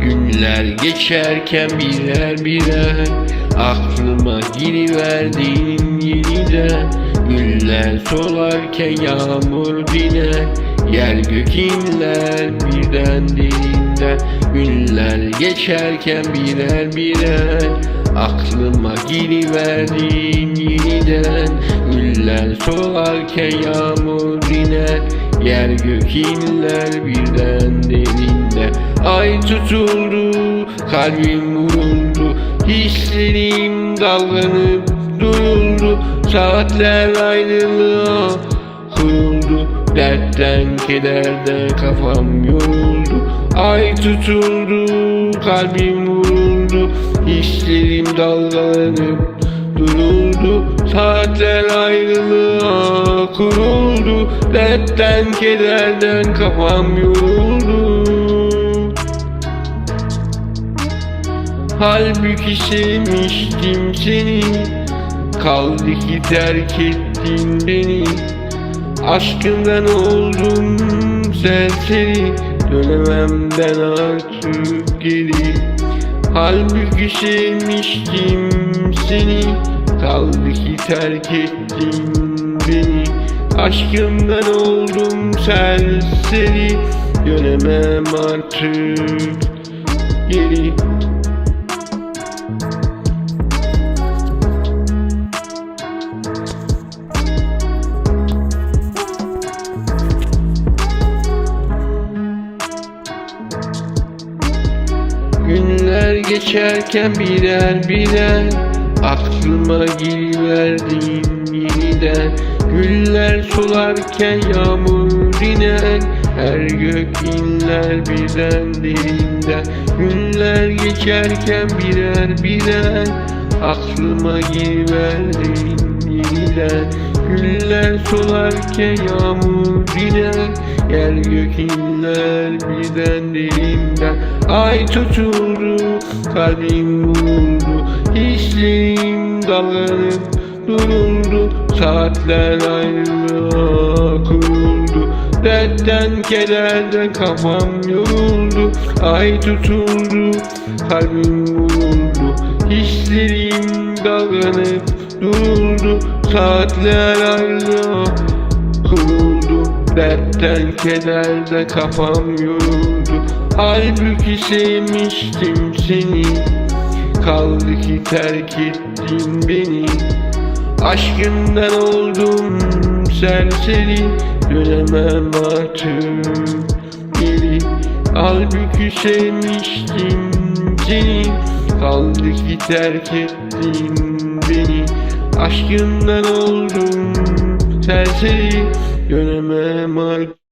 Günler geçerken birer birer Aklıma giriverdin yeniden Güller solarken yağmur diner Yer gök inler birden derinden Günler geçerken birer birer Aklıma giriverdin yeniden. Güller solarken yağmur diner Yer gök inler birden derinde. Ay tutuldu, kalbim vuruldu. Hislerim dallanıp duyuldu Saatler ayrılığa kuruldu. Dertten kederden kafam yoruldu. Ay tutuldu, kalbim vuruldu Hislerim dalgalanıp duruldu. Saatler ayrılığa kuruldu. Dertten kederden kafam yoruldu. Halbuki sevmiştim seni. Kaldı ki terk ettin beni. Aşkından oldum serseri Dönemem ben artık geri Halbuki sevmiştim seni Kaldı terk ettin beni. Aşkımdan oldum serseri Dönemem artık geri geçerken birer birer Aklıma giriverdin yeniden Güller solarken yağmur iner Her gök inler birden derinden Günler geçerken birer birer Aklıma giriverdin yeniden Güller solarken yağmur iner Yer gök inler birden derinden. Ay tutuldu, kalbim vuruldu Hislerim dallanıp duruldu. Saatler ayrılığa kuruldu Dertten kederden kafam yoruldu. Ay tutuldu, kalbim vuruldu Hislerim dallanıp duruldu Saatler ayrılığa kuruldu Dertten kederden kafam yoruldu. Halbuki sevmiştim seni. Kaldı ki terk ettin beni. Aşkından oldum serseri. Dönemem artık geri. Halbuki sevmiştim seni. Kaldı ki terk ettin Aşkından oldum. Serseri Dönemem artık